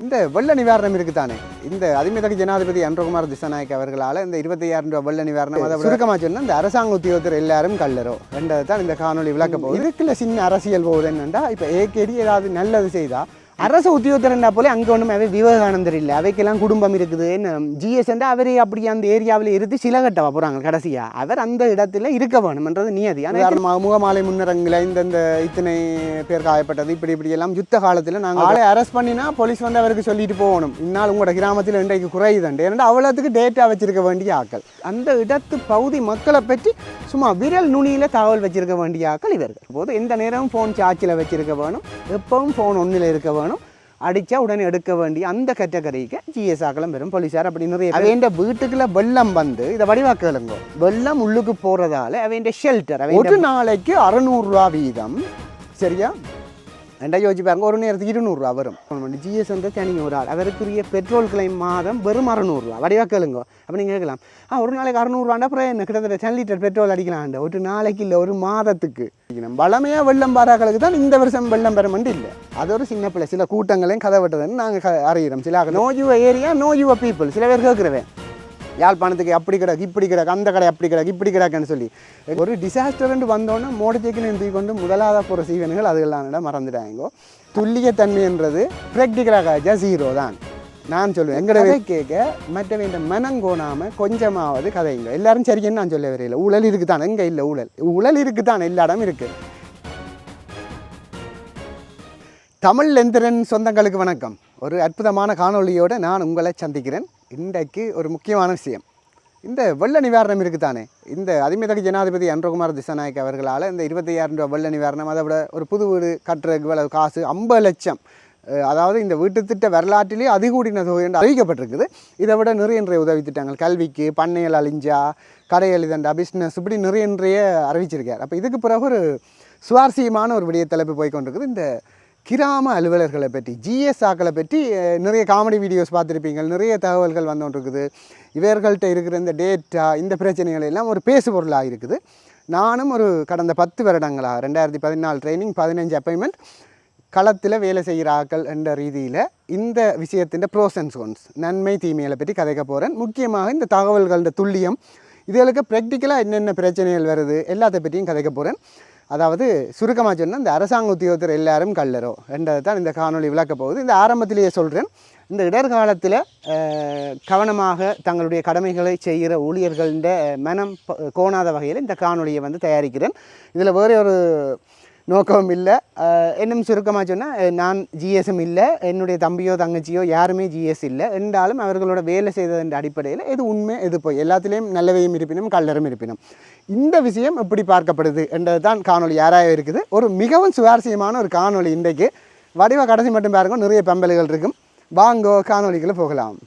இந்த வெள்ள நிவாரணம் இருக்குதானே? இந்த அதிமிதக ஜனாதிபதி அன்றகுமார் திசாநாயக் அவர்களால் இந்த இருபத்தையாயிரம் ரூபாய் வெள்ள நிவாரணம் அதை சுருக்கமாக சொன்னால் இந்த அரசாங்க உத்தியோகத்தர் எல்லாரும் கல்லறோ? ரெண்டதை தான் இந்த காணொலி விளக்க போகுது. இதுக்குள்ள சின்ன அரசியல் போகுது என்னன்னா இப்போ ஏகேடி ஏதாவது நல்லது செய்தா அரசு உத்தியோகத்தர்னா போல அங்கே ஒன்றும் அவை விவேகானந்தர் இல்லை. அவைக்கெல்லாம் குடும்பம் இருக்குது. என்ன ஜிஎஸ்என்டா அவர் அப்படி அந்த ஏரியாவில் இருந்து சில கட்டவா போகிறாங்க கடைசியாக அவர் அந்த இடத்துல இருக்க வேணும்ன்றது நியதி. உதாரணமாக முகமாலை முன்னரங்கில் இந்தந்த இத்தனை பேர் காயப்பட்டது. இப்படி இப்படி எல்லாம் யுத்த காலத்தில் நாங்கள் ஆளை அரெஸ்ட் பண்ணினா போலீஸ் வந்து அவருக்கு சொல்லிட்டு போகணும். இன்னால் உங்களோட கிராமத்தில் இன்றைக்கு குறையுதுண்டு. ஏன்னா அவ்வளோத்துக்கு டேட்டா வச்சிருக்க வேண்டிய ஆட்கள். அந்த இடத்து பகுதி மக்களை பற்றி சும்மா விரல் நுனியில் தகவல் வச்சிருக்க வேண்டிய ஆட்கள் இவர்கள். போது எந்த நேரமும் ஃபோன் சார்ஜில் வச்சிருக்க வேணும். எப்பவும் ஃபோன் ஒன்றில் இருக்க வேணும். அடித்தா உடனே எடுக்க வேண்டிய அந்த கேட்டகரிக்கு ஜிஎஸ் ஆக்களும் வரும் போலீஸார். அப்படி நிறைய அவன் வீட்டுக்குள்ள வெள்ளம் வந்து இதை வடிவாக்கலுங்க வெள்ளம் உள்ளுக்கு போகிறதால அவன் ஷெல்டர் ஒரு நாளைக்கு அறநூறுரூவா வீதம். சரியா? ரெண்டா யோசிச்சு பாருங்க ஒரு நேரத்துக்கு இருநூறுவா வரும். ஜிஎஸ் வந்து தனிங்க ஒரு ஆள். அவருக்குரிய பெட்ரோல் கிளைம் மாதம் வெறும் அறநூறுவா வடிவா கேளுங்க. அப்போ நீங்கள் கேட்கலாம். ஆ ஒரு நாளைக்கு அறநூறுவாண்டா அப்புறம் என்ன? கிட்டத்தட்ட டென் லிட்டர் பெட்ரோல் அடிக்கலாம்டா. ஒரு நாளைக்கு இல்லை ஒரு மாதத்துக்கு. வளமையாக வெள்ளம் பாராக்களுக்கு தான் இந்த வருஷம் வெள்ளம் பெறமண்டு இல்லை. அது ஒரு சின்ன பிள்ளை. சில கூட்டங்களையும் கதை விட்டதுன்னு நாங்கள் அறிகிறோம் சில know your area know your people சில பேர் கேட்குறவன். யாழ்ப்பாணத்துக்கு அப்படி கிடக்கு இப்படி கிடக்கு அந்த கடை அப்படி கிடக்கு இப்படி கிடக்குன்னு சொல்லி. ஒரு டிசாஸ்டர்ன்ட்டு வந்தோன்னே மோடச்சேக்குன்னு எழுதி கொண்டு முதலாத போகிற சீவன்கள் அதுகள்லாம் மறந்துட்டாங்க துல்லியத்தன்மைன்றது ப்ராக்டிக்கலாக ஜீரோ தான். நான் சொல்லுவேன் எங்கடவே கேட்க மற்றவை இந்த மனங்கோணாமல் கொஞ்சமாவது கதைங்க. எல்லாரும் சரின்னு நான் சொல்ல வரையில? ஊழல் இருக்குதான்? எங்கே இல்லை ஊழல்? ஊழல் இருக்குதான்? எல்லா இடம் இருக்குது தமிழ் எந்திரன் சொந்தங்களுக்கு வணக்கம். ஒரு அற்புதமான காணொளியோடு நான் உங்களை சந்திக்கிறேன். இன்றைக்கு ஒரு முக்கியமான விஷயம். இந்த வெள்ள நிவாரணம் இருக்குதானே? இந்த அதிமதக ஜனாதிபதி அன்றகுமார் திசாநாயக் அவர்களால் இந்த இருபத்தையாயிரம் ரூபாய் வெள்ள நிவாரணம் அதை விட ஒரு புது வீடு கட்டுறதுக்கு இவ்வளவு காசு ஐம்பது லட்சம். அதாவது இந்த வீட்டு திட்ட வரலாற்றிலே அதிகூடின தொகை என்று அறிவிக்கப்பட்டிருக்குது. இதை விட நிறைய நிறைய உதவி திட்டங்கள் கல்விக்கு பண்ணையல் அழிஞ்சா கடையல் இதண்டா பிஸ்னஸ் இப்படி நிறைய நிறைய அறிவிச்சிருக்கார். அப்போ இதுக்கு பிறகு ஒரு சுவாரஸ்யமான ஒரு விடிய தலைப்பு போய் கொண்டிருக்குது. இந்த கிராம அலுவலர்களை பற்றி ஜிஎஸ் ஆக்களை பற்றி நிறைய காமெடி வீடியோஸ் பார்த்துருப்பீங்க. நிறைய தகவல்கள் வந்துகிட்டு இவர்கள்ட்ட இருக்கிற இந்த டேட்டா இந்த பிரச்சனைகள் எல்லாம் ஒரு பேசு பொருளாக இருக்குது. நானும் ஒரு கடந்த பத்து வருடங்களாக ரெண்டாயிரத்தி பதினாலு ட்ரைனிங் பதினஞ்சு அப்பாயின்மெண்ட் களத்தில் வேலை செய்கிற ஆக்கள் என்ற ரீதியில் இந்த விஷயத்தின் ப்ரோஸ் அண்ட் சோன்ஸ் நன்மை தீமைகளை பற்றி கதைக்க போகிறேன் முக்கியமாக இந்த தகவல்களோட துல்லியம் இதுகளுக்கு ப்ராக்டிக்கலாக என்னென்ன பிரச்சனைகள் வருது எல்லாத்தை பற்றியும் கதைக்க போகிறேன் அதாவது சுருக்கமாக சொன்னால் இந்த அரசாங்க உத்தியோகத்தர் எல்லாரும் கல்லரோ என்றது தான் இந்த காணொலி விளக்கப் போகுது. இந்த ஆரம்பத்திலேயே சொல்கிறேன் இந்த இடர்காலத்தில் கவனமாக தங்களுடைய கடமைகளை செய்கிற ஊழியர்கள்ட மனம் கோணாத வகையில் இந்த காணொலியை வந்து தயாரிக்கிறேன். இதில் வேறு ஒரு நோக்கம் இல்லை. என்னும் சுருக்கமாக சொன்னால் நான் ஜிஎஸ்எம் இல்லை. என்னுடைய தம்பியோ தங்கச்சியோ யாருமே ஜிஎஸ் இல்லை. என்றாலும் அவர்களோட வேலை செய்ததன் அடிப்படையில் எது உண்மை எது போய். எல்லாத்துலேயும் நல்லவையும் இருப்பினும் கல்லறும் இருப்பினும். இந்த விஷயம் எப்படி பார்க்கப்படுது என்றது தான் காணொளி யாராக இருக்குது. ஒரு மிகவும் சுவாரஸ்யமான ஒரு காணொளி இன்றைக்கு. வடிவ கடைசி மட்டும் பாருங்க நிறைய பம்பல்கள் இருக்கும். வாங்கோ காணொலிகளை போகலாம்.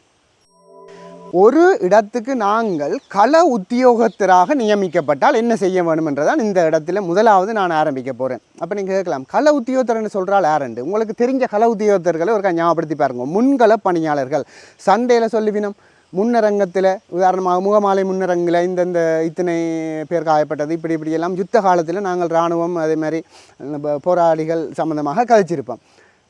ஒரு இடத்துக்கு நாங்கள் கள உத்தியோகத்தராக நியமிக்கப்பட்டால் என்ன செய்ய வேணும் என்றதான் இந்த இடத்துல முதலாவது நான் ஆரம்பிக்க போகிறேன் அப்போ நீங்கள் கேட்கலாம் கள உத்தியோகத்தர்னு சொல்கிறால் யாருண்டு உங்களுக்கு தெரிஞ்ச கள உத்தியோகத்தர்களை ஒரு ஞாபகப்படுத்தி பாருங்க. முன்கள பணியாளர்கள். சண்டையில் சொல்லுவினம் முன்னரங்கத்தில் உதாரணமாக முகமாலை முன்னரங்கில் இந்தந்த இத்தனை பேர் காயப்பட்டது இப்படி இப்படியெல்லாம் யுத்த காலத்தில் நாங்கள் இராணுவம் அதே மாதிரி போராளிகள் சம்மந்தமாக கழிச்சிருப்போம்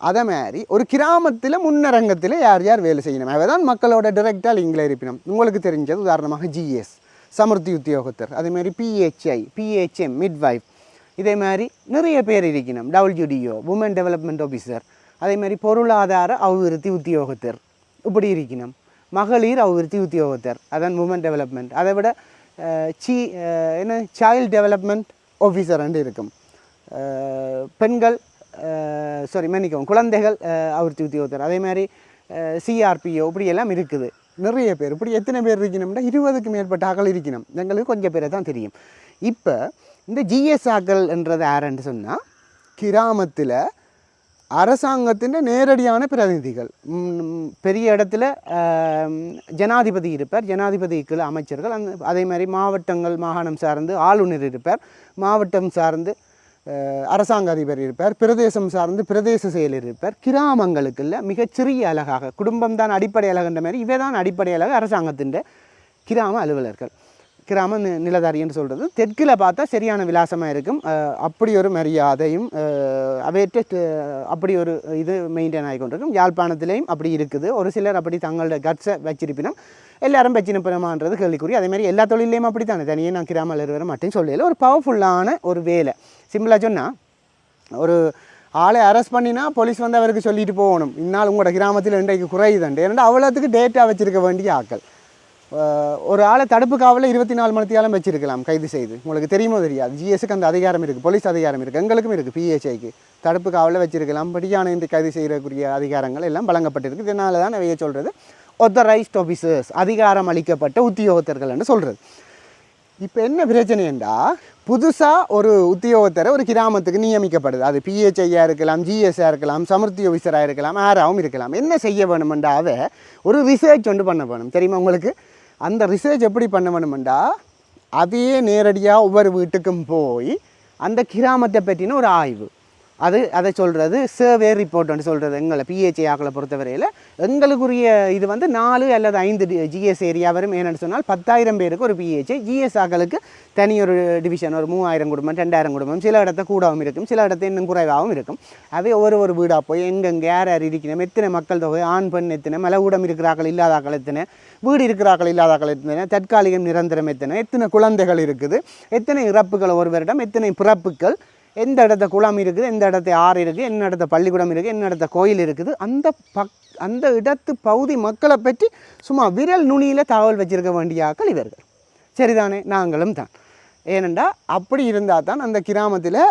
அதே மாதிரி ஒரு கிராமத்தில் முன்னரங்கத்தில் யார் யார் வேலை செய்யணும்? அவை தான் மக்களோட டிரெக்டாக லிங்கில் இருப்பினும் உங்களுக்கு தெரிஞ்சது உதாரணமாக ஜிஎஸ் சமர்த்தி உத்தியோகத்தர் அதே மாதிரி பிஹெச்ஐ பிஹெச்எம் மிட்வைஃப் இதே மாதிரி நிறைய பேர் இருக்கணும். டபிள்யூடிஓ உமன் டெவலப்மெண்ட் ஆஃபீஸர் அதே மாதிரி பொருளாதார அபிவிருத்தி உத்தியோகத்தர். இப்படி இருக்கணும். மகளிர் அபிவிருத்தி உத்தியோகத்தர். அதான் உமன் டெவலப்மெண்ட் அதை விட சி என்ன சைல்டு டெவலப்மெண்ட் ஆஃபீஸர் இருக்கும். பெண்கள் சாரி மன்னிக்கவும் குழந்தைகள் அஹ், அபிவிருத்தி உத்தியோகத்தர். அதே மாதிரி சிஆர்பிஓ இப்படி எல்லாம் இருக்குது. நிறைய பேர் இப்படி எத்தனை பேர் இருக்கணும்னா இருபதுக்கு மேற்பட்ட ஆக்கள் இருக்கணும். எங்களுக்கு கொஞ்சம் பேரை தான் தெரியும். இப்போ இந்த ஜிஎஸ் ஆக்கள் என்றது யாருன்னு சொன்னால் கிராமத்தில் அரசாங்கத்தின் நேரடியான பிரதிநிதிகள். பெரிய இடத்துல ஜனாதிபதி இருப்பார். ஜனாதிபதிக்கு அமைச்சர்கள் அந்த அதே மாதிரி மாவட்டங்கள் மாகாணம் சார்ந்து ஆளுநர் இருப்பார். மாவட்டம் சார்ந்து அரசாங்க அதிபர் இருப்பார் பிரதேசம் சார்ந்து பிரதேச செயலர் இருப்பார். கிராமங்களுக்குள்ள மிகச்சிறிய அழகாக குடும்பம் தான் அடிப்படை அழகுன்ற மாதிரி இவை தான் அடிப்படை அழகு அரசாங்கத்தின் கிராம அலுவலர்கள். கிராம நிலதாரின்னு சொல்கிறது தெற்கில் பார்த்தா சரியான விலாசமாக இருக்கும். அப்படி ஒரு மரியாதையும் அவேற்ற அப்படி ஒரு இது மெயின்டைன் ஆகி கொண்டிருக்கும். யாழ்ப்பாணத்திலையும் அப்படி இருக்குது. ஒரு சிலர் அப்படி தங்களோட கட்ஸை வச்சிருப்பினும் எல்லாரும் வச்சிருப்பனமான்றது கேள்விக்குறி. அதேமாதிரி எல்லா தொழிலையும் அப்படி தானே தனியே நான் கிராம அலுவலர் மட்டும் சொல்லல. ஒரு பவர்ஃபுல்லான ஒரு வேலை. சிம்பிளாக சொன்னால் ஒரு ஆளை அரெஸ்ட் பண்ணினா போலீஸ் வந்து அவருக்கு சொல்லிட்டு போகணும். இன்னால் உங்களோட கிராமத்தில் இன்றைக்கு குறையுதுண்டு ஏன்னா அவ்வளோத்துக்கு டேட்டா வச்சுருக்க வேண்டிய ஆட்கள். ஒரு ஆளை தடுப்பு காவலில் இருபத்தி நாலு மணித்தியாலும் வச்சிருக்கலாம் கைது செய்து. உங்களுக்கு தெரியுமோ தெரியாது. ஜிஎஸ்க்கு அந்த அதிகாரம் இருக்குது போலீஸ் அதிகாரம் இருக்குது எங்களுக்கும் இருக்குது பிஹெச்ஐக்கு தடுப்பு காவலில் வச்சிருக்கலாம். படியான இன்று கைது செய்யக்கூடிய அதிகாரங்கள் எல்லாம் வழங்கப்பட்டிருக்கு. இதனால தான் நான் சொல்கிறது ஒத்தரைஸ்ட் ஆஃபீஸர்ஸ் அதிகாரம் அளிக்கப்பட்ட உத்தியோகத்தர்கள் என்று சொல்கிறது இப்போ என்ன பிரச்சனைண்டா புதுசாக ஒரு உத்தியோகத்தரை ஒரு கிராமத்துக்கு நியமிக்கப்படுது. அது பிஹெச்ஐயாக இருக்கலாம் ஜிஎஸ்ஆ இருக்கலாம் சமர்த்தி ஆஃபீஸராக இருக்கலாம் யாராவும் இருக்கலாம். என்ன செய்ய வேணுமெண்டாவே ஒரு ரிசர்ச் ஒன்று பண்ண வேணும். தெரியுமா உங்களுக்கு? அந்த ரிசர்ச் எப்படி பண்ண வேணுமெண்டா அதையே நேரடியாக ஒவ்வொரு வீட்டுக்கும் போய் அந்த கிராமத்தை பற்றின ஒரு ஆய்வு. அது அதை சொல்கிறது சர்வே ரிப்போர்ட்னு சொல்கிறது எங்களை பிஹெச்ஏ ஆக்களை பொறுத்தவரையில். எங்களுக்குரிய இது வந்து நாலு அல்லது ஐந்து ஜிஎஸ் ஏரியா வரும். ஏன்னு சொன்னால் பத்தாயிரம் பேருக்கு ஒரு பிஹெச்ஏ ஜிஎஸ் ஆக்களுக்கு தனி ஒரு டிவிஷன் ஒரு மூவாயிரம் குடும்பம் ரெண்டாயிரம் குடும்பம். சில இடத்த கூடவும் இருக்கும் சில இடத்த இன்னும் குறைவாகவும் இருக்கும். அவை ஒரு ஒரு வீடாக போய் எங்கெங்கே யார் யார் இருக்கணும் எத்தனை மக்கள் தொகை ஆண் பெண் எத்தனை மலகூடம் இருக்கிறாக்கள் இல்லாதாக்கள் எத்தனை வீடு இருக்கிறாக்கள் இல்லாதாக்கள் எத்தனை தற்காலிகம் நிரந்தரம் எத்தனை எத்தனை குழந்தைகள் இருக்குது எத்தனை இறப்புகள் ஒரு வருடம் எத்தனை பிறப்புகள் எந்த இடத்த குளம் இருக்குது எந்த இடத்த ஆறு இருக்குது என்ன இடத்த பள்ளிக்கூடம் இருக்குது என்ன இடத்த கோயில் இருக்குது அந்த பக் அந்த இடத்து பகுதி மக்களை பற்றி சும்மா விரல் நுனியில் தகவல் வச்சுருக்க வேண்டிய ஆக்கள் இவர்கள். சரிதானே? நாங்களும் தான். ஏனெண்டா அப்படி இருந்தால் தான் அந்த கிராமத்தில்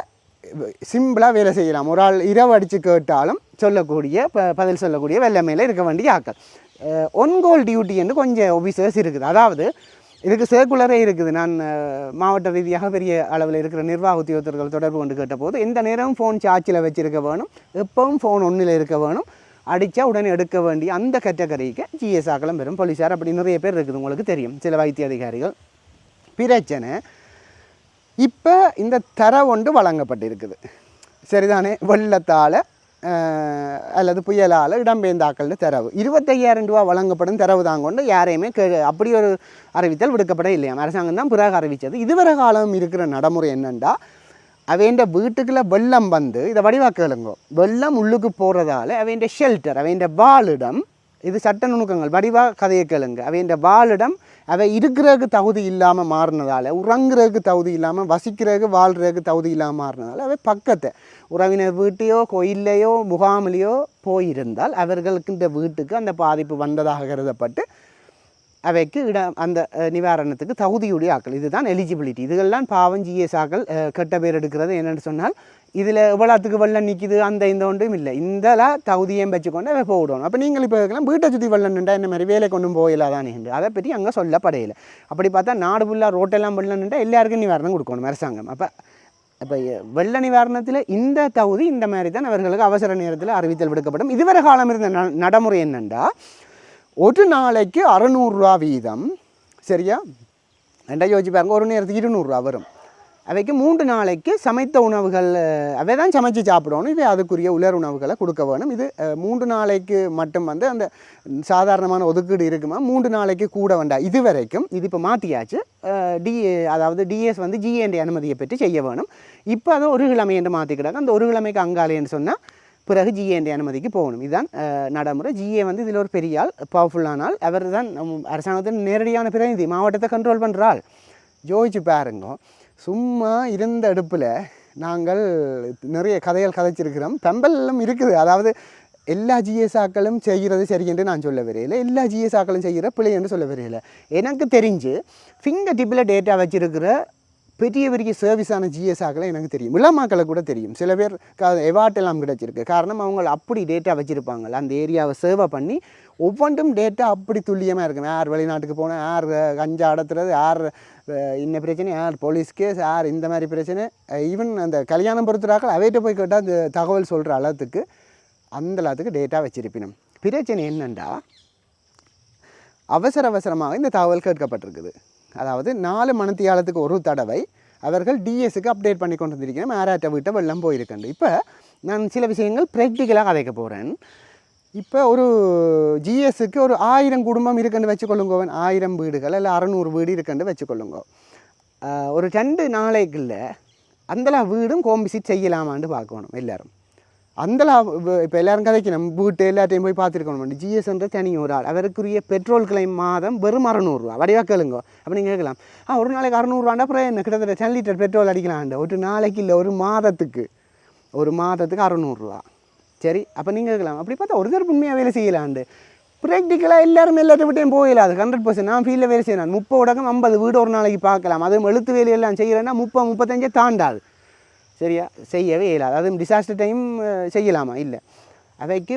சிம்பிளாக வேலை செய்யலாம். ஒரு ஆள் இரவு அடித்து கேட்டாலும் சொல்லக்கூடிய ப பதில் சொல்லக்கூடிய வெள்ளமையில் இருக்க வேண்டிய ஆக்கள் ஒன்கோல் டியூட்டி என்று கொஞ்சம் ஆஃபீஸர்ஸ் இருக்குது. அதாவது இதுக்கு சேர்க்குலரே இருக்குது. நான் மாவட்ட ரீதியாக பெரிய அளவில் இருக்கிற நிர்வாக உத்தியோகத்தர்கள் தொடர்பு கொண்டு கேட்டபோது எந்த நேரமும் ஃபோன் சார்ஜில் வச்சுருக்க வேணும். எப்பவும் ஃபோன் ஒன்றில் இருக்க வேணும். அடித்தா உடனே எடுக்க வேண்டிய அந்த கேட்டகரிக்கு ஜிஎஸ் ஆக்கலம் பெறும். போலீஸார் அப்படி நிறைய பேர் இருக்குது. உங்களுக்கு தெரியும். சில வைத்திய அதிகாரிகள். பிரச்சனை. இப்போ இந்த தர ஒன்று வழங்கப்பட்டிருக்குது. சரிதானே? வெள்ளத்தால் அல்லது புயலால் இடம்பெயர்ந்தாக்கள்னு தரவு. இருபத்தையாயிரம் ரூபா வழங்கப்படும் தரவு தான் கொண்டு யாரையுமே கே அப்படி ஒரு அறிவித்தல் விடுக்கப்பட இல்லையாம் அரசாங்கம் தான் பிறகு அறிவித்தது இதுவரை காலம் இருக்கிற நடைமுறை என்னண்டா? அவைண்ட வீட்டுக்குள்ளே வெள்ளம் வந்து இதை வடிவாக்க கேளுங்கோ. வெள்ளம் உள்ளுக்கு போகிறதால அவைண்ட ஷெல்டர் அவைண்ட வாழிடம் இது சட்ட நுணுக்கங்கள் வடிவாக கதையை கேளுங்க. அவைண்ட வாழிடம் அவை இருக்கிறதுக்கு தகுதி இல்லாமல் மாறினதால் உறங்குறதுக்கு தகுதி இல்லாமல் வசிக்கிறதுக்கு வாழ்கிறதுக்கு தகுதி இல்லாமல் மாறினதால அவை பக்கத்தை உறவினர் வீட்டையோ கோயில்லையோ முகாமிலையோ போயிருந்தால் அவர்களுக்கு இந்த வீட்டுக்கு அந்த பாதிப்பு வந்ததாக கருதப்பட்டு அவைக்கு இடம் அந்த நிவாரணத்துக்கு தகுதியுடைய ஆக்கள். இதுதான் எலிஜிபிலிட்டி இதுகள்லாம் பாவம் ஜிஎஸ் ஆக்கள் கெட்ட பேர் எடுக்கிறது என்னென்னு சொன்னால் இதில் இவ்வளோத்துக்கு வெள்ளம் நிற்கிது அந்த இந்த ஒன்றும் இல்லை. இந்தலாம் தகுதியும் வச்சுக்கொண்டு அவை போடணும் அப்போ நீங்கள் இப்போ இருக்கலாம் வீட்டை சுற்றி வெள்ளம் நின்றா இந்த மாதிரி வேலை கொண்டும் போயிடலாதானே என்று. அதை பற்றி அங்கே சொல்லப்படையில. அப்படி பார்த்தா நாடு ஃபுல்லாக ரோட்டெல்லாம் வெள்ளம் நின்றா எல்லாருக்கும் நிவாரணம் கொடுக்கணும் அரசாங்கம். அப்போ இப்போ வெள்ள நிவாரணத்தில் இந்த தகுதி இந்த மாதிரி தான் அவர்களுக்கு அவசர நேரத்தில் அறிவித்தல் விடுக்கப்படும். இதுவரை காலம் இருந்த ந- நடைமுறை என்னென்னா ஒரு நாளைக்கு அறநூறுரூவா வீதம் சரியா? ரெண்டா யோசிச்சு பாருங்க ஒரு நேரத்துக்கு இருநூறுவா வரும். அவைக்கு மூன்று நாளைக்கு சமைத்த உணவுகள் அவை தான் சமைச்சு சாப்பிடணும். இது அதுக்குரிய உலர் உணவுகளை கொடுக்க வேணும். இது மூன்று நாளைக்கு மட்டும் வந்து அந்த சாதாரணமான ஒதுக்கீடு இருக்குமா? மூன்று நாளைக்கு கூட வேண்டாம் இது வரைக்கும் இது இப்போ மாற்றியாச்சு டி அதாவது டிஎஸ் வந்து ஜிஎன்டி அனுமதியை பெற்று செய்ய வேணும். இப்போ அதை ஒரு கிழமை என்று மாற்றிக்கிட்டாங்க அந்த ஒரு கிழமைக்கு அங்காலேன்னு சொன்னால் பிறகு ஜிஏண்டி அனுமதிக்கு போகணும். இதுதான் நடைமுறை. ஜிஏ வந்து இதில் ஒரு பெரிய ஆள் பவர்ஃபுல்லானாள் அவர் தான் அரசாங்கத்தின் நேரடியான பிரதிநிதி மாவட்டத்தை கண்ட்ரோல் பண்ணுற ஆள் ஜோதிச்சு பாருங்க. சும்மா இருந்த அடுப்பில் நாங்கள் நிறைய கதைகள் கதைச்சிருக்கிறோம். பெம்பலும் இருக்குது. அதாவது எல்லா ஜிஎஸ்ஆக்களும் செய்கிறது சரி என்று நான் சொல்ல வரையில. எல்லா ஜிஎஸ்ஆக்களும் செய்கிற பிழை என்று சொல்ல வரையில. எனக்கு தெரிஞ்சு ஃபிங்கர் டிப்பில் டேட்டா வச்சுருக்கிற பெரிய பெரிய சர்வீஸான ஜிஎஸ்ஆக்களை எனக்கு தெரியும். இளமாக்களை கூட தெரியும். சில பேர் எவாட் எல்லாம் கிடச்சிருக்கு. காரணம் அவங்க அப்படி டேட்டா வச்சுருப்பாங்க அந்த ஏரியாவை சர்வை பண்ணி ஒவ்வொன்றும் டேட்டா அப்படி துல்லியமாக இருக்கும். யார் வெளிநாட்டுக்கு போனால் யார் கஞ்சா அடத்துறது யார் அஹ், இன்ன பிரச்சனை யார் போலீஸ் கேஸ் யார் இந்த மாதிரி பிரச்சனை. ஈவன் அந்த கல்யாணம் பொறுத்துறாக்கள் அவைகிட்ட போய் கேட்டால் அந்த தகவல் சொல்கிற அளவுக்கு அந்த அளவுக்கு டேட்டா வச்சிருப்பினும். பிரச்சனை என்னண்டா? அவசர அவசரமாக இந்த தகவல் கேட்கப்பட்டிருக்குது. அதாவது நாலு மணித்தியாலத்துக்கு ஒரு தடவை அவர்கள் டிஎஸ்க்கு அப்டேட் பண்ணி கொண்டு வந்திருக்கிறேன் மேராட்ட வீட்டை வெள்ளம் போயிருக்கண்டு. இப்போ நான் சில விஷயங்கள் ப்ராக்டிக்கலாக கதைக்க போகிறேன் இப்போ ஒரு ஜிஎஸ்க்கு ஒரு ஆயிரம் குடும்பம் இருக்குன்னு வச்சுக்கொள்ளுங்க. ஆயிரம் வீடுகள் இல்லை அறநூறு வீடு இருக்குன்னு வச்சுக்கொள்ளுங்க. ஒரு ரெண்டு நாளைக்குள்ள அந்தளா வீடும் கோம்பிசிட் செய்யலாமான்னு பார்க்கணும் எல்லாரும். அந்தளா இப்போ எல்லாரும் கதைக்கணும். வீட்டு எல்லாத்தையும் போய் பார்த்துருக்கணும். ஜிஎஸ்ன்ற தனி ஒரு ஆள் அவருக்குரிய பெட்ரோல் கிளைம் மாதம் வெறும் அறநூறுரூவா வடிவாக கேளுங்க. அப்போ நீங்கள் கேட்கலாம் ஆ ஒரு நாளைக்கு அறநூறுவாண்டா? அப்புறம் என்ன? கிட்டத்தட்ட டென் லிட்டர் பெட்ரோல் அடிக்கலாம்ண்ட. ஒரு நாளைக்கு இல்லை ஒரு மாதத்துக்கு. ஒரு மாதத்துக்கு அறநூறுரூவா சரி அப்போ நீங்கள் கேட்கலாம் அப்படி பார்த்தா ஒரு தரப்பு உண்மையாக வேலை செய்யலாண்டு ப்ராக்டிக்கலாக எல்லாரும் எல்லாத்தையும் விட்டையும் போயிடலாம் ஹண்ட்ரட் பர்சன்ட் நான் ஃபீல்டில் வேலை செய்யணும் முப்பது உடகம் ஐம்பது வீடு ஒரு நாளைக்கு பார்க்கலாம். அதுவும் எழுத்து வேலையெல்லாம் செய்கிறேன்னா முப்பது முப்பத்தஞ்சே தாண்டாது. சரியா? செய்யவே இயலாது. அதுவும் டிசாஸ்டர் டைம் செய்யலாமா? இல்லை. அவைக்கு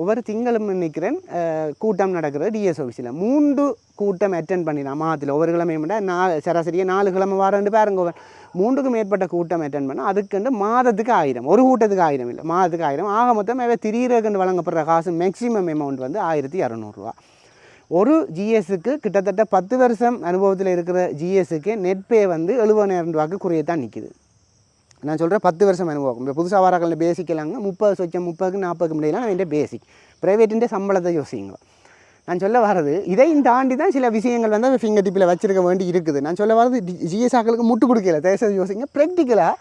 ஒவ்வொரு திங்களும் நினைக்கிறேன் கூட்டம் நடக்கிறது டிஎஸ் ஆஃபீஸில் மூன்று கூட்டம் அட்டன் பண்ணிடலாம். மாதத்தில் ஒவ்வொரு கிழமையும் விட நாலு சராசரியாக நாலு கிழமை வாரண்டு பாருங்க மூன்றுக்கும் மேற்பட்ட கூட்டம் அட்டென்ட் பண்ணால் அதுக்குண்டு மாதத்துக்கு ஆயிரம். ஒரு கூட்டத்துக்கு ஆயிரம் இல்லை. மாதத்துக்கு ஆயிரம். ஆக மொத்தம் அவை திடீரென்று வழங்கப்படுற காசு மேக்ஸிமம் அமௌண்ட் வந்து ஆயிரத்தி இரநூறுவா ஒரு ஜிஎஸ்க்கு கிட்டத்தட்ட பத்து வருஷம் அனுபவத்தில் இருக்கிற ஜிஎஸ்க்கு நெட் பே வந்து எழுபதாயிரம் ரூபாய்க்கு குறையத்தான் நிற்கிது நான் சொல்கிறேன் பத்து வருஷம் அனுபவம் இப்போ புதுசாக வராக்கள் பேசிக்கலாங்க முப்பது சொச்சம் முப்பதுக்கு நாற்பதுக்கு முடியலாம் நான் என் பேசிக் ப்ரைவேட்டுன்ற சம்பளத்தை யோசிங்க. நான் சொல்ல வர்றது இதையும் தாண்டி தான் சில விஷயங்கள் வந்து ஃபிங்கர் டிப்பில் வச்சிருக்க வேண்டி இருக்குது. நான் சொல்ல வர்றது ஜிஎஸ்ஆக்களுக்கு முட்டு கொடுக்கல. தேச யோசிங்க. ப்ராக்டிக்கலாக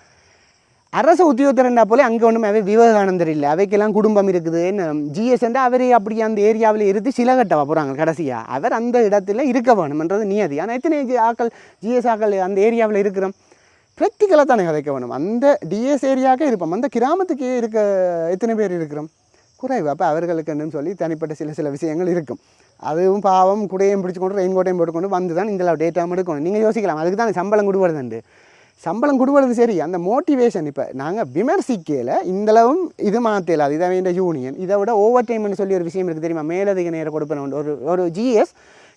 அரசு உத்தியோகத்தரண்டா போல அங்கே ஒன்றும் அவை விவேகானந்தர் இல்லை. அவைக்கெல்லாம் குடும்பம் இருக்குது. என்ன அவரே அப்படி அந்த ஏரியாவில் இருந்து சில கட்டவா போகிறாங்க கடைசியாக அவர் அந்த இடத்துல இருக்க வேணும்ன்றது நியதி. ஆனால் எத்தனை ஜி- ஆக்கள் ஜிஎஸ் ஆக்கள் அந்த ஏரியாவில் இருக்கிறோம்? ப்ராக்டிக்கலாக தானே கதைக்க வேணும். அந்த டிஎஸ் ஏரியாவுக்கே இருப்போம். அந்த கிராமத்துக்கே இருக்க எத்தனை பேர் இருக்கிறோம்? குறைவு. அப்போ அவர்களுக்குன்னு சொல்லி தனிப்பட்ட சில சில விஷயங்கள் இருக்கும். அதுவும் பாவம் குடையும் பிடிச்சு கொண்டு ரெயின் கோட்டையும் போட்டுக்கொண்டு வந்து தான் இந்த டேட்டா எடுக்கணும். நீங்கள் யோசிக்கலாம். அதுக்கு தான் சம்பளம் கொடுவதுண்டு சம்பளம் கொடுவது சரி. அந்த மோட்டிவேஷன் இப்போ நாங்கள் விமர்சிக்கல. இந்தளவும் இது மாற்றலாது இதை வேண்ட யூனியன் இதை விட ஓவர் டைம்னு சொல்லி ஒரு விஷயம் இருக்குது தெரியுமா? மேலதிக நேரம் கொடுப்பேன் ஒரு ஒரு ஜிஎஸ்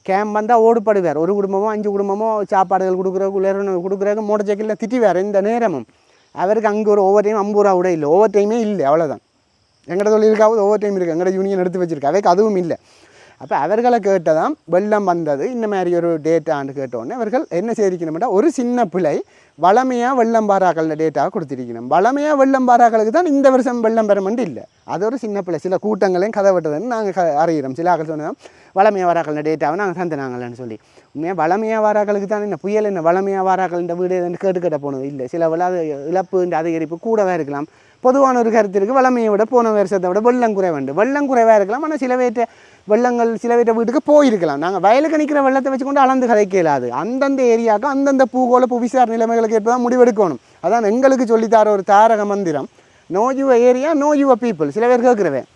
கேம்ப் வந்தால் ஓடுபடுவார். ஒரு குடும்பமோ அஞ்சு குடும்பமோ சாப்பாடுகள் கொடுக்குறக்கு கொடுக்குறக்கு மோட்டர் சைக்கிளில் திட்டிவார் இந்த நேரமும். அவருக்கு அங்கே ஒரு ஓவர் டைம் ஐம்பது ரூபா கூட இல்லை. ஓவர் டைமே இல்லை. அவ்வளோதான் எங்கட தொழிலுக்காவது ஓவர் டைம் இருக்குது எங்கட யூனியன் எடுத்து வச்சுருக்கு. அவைக்கு அதுவும் இல்லை. அப்போ அவர்களை கேட்டதாம் வெள்ளம் வந்தது. இந்த மாதிரி ஒரு டேட்டான்னு கேட்டோடனே அவர்கள் என்ன செய்திருக்கணும்னா ஒரு சின்ன பிள்ளை வளமையாக வெள்ளம் பாராக்கள் டேட்டா கொடுத்துருக்கணும். வளமையாக வெள்ளம் பாராக்களுக்கு தான் இந்த வருஷம் வெள்ளம் பெறமண்டு இல்லை. அது ஒரு சின்ன பிள்ளை சில கூட்டங்களையும் கதை விட்டதுன்னு நாங்கள் க அறிகிறோம் சில ஆக்கள் சொன்னதான் வளமையாக வாராக்கள் டேட்டாவை நாங்கள் தந்தினாங்கன்னு சொல்லி. உண்மையாக வளமையாக வாராக்களுக்கு தான் இந்த புயல் என்ன வளமையாக வாராக்கள் இந்த வீடு எதுன்னு கேட்டு கேட்ட போனது. இல்லை சில விழாது இழப்பு இந்த அதிகரிப்பு கூடவே இருக்கலாம். பொதுவான ஒரு கருத்து இருக்குது வளமையை விட போன வருஷத்தை விட வெள்ளம் குறைவேண்டு வெள்ளம் குறைவாக இருக்கலாம். ஆனால் சில வெள்ளங்கள் சில வீட்டுக்கு போயிருக்கலாம். நாங்கள் வயலுக்கு நிற்கிற வெள்ளத்தை வச்சுக்கொண்டு அளந்து கதைக்க இயலாது அந்தந்த ஏரியாவுக்கு அந்தந்த பூகோள புவிசார் நிலைமைகளுக்கு ஏற்ப தான் முடிவெடுக்கணும். அதான் எங்களுக்கு சொல்லித்தார ஒரு தாரக மந்திரம். Know your area know your people சில பேர் கேட்குறவன்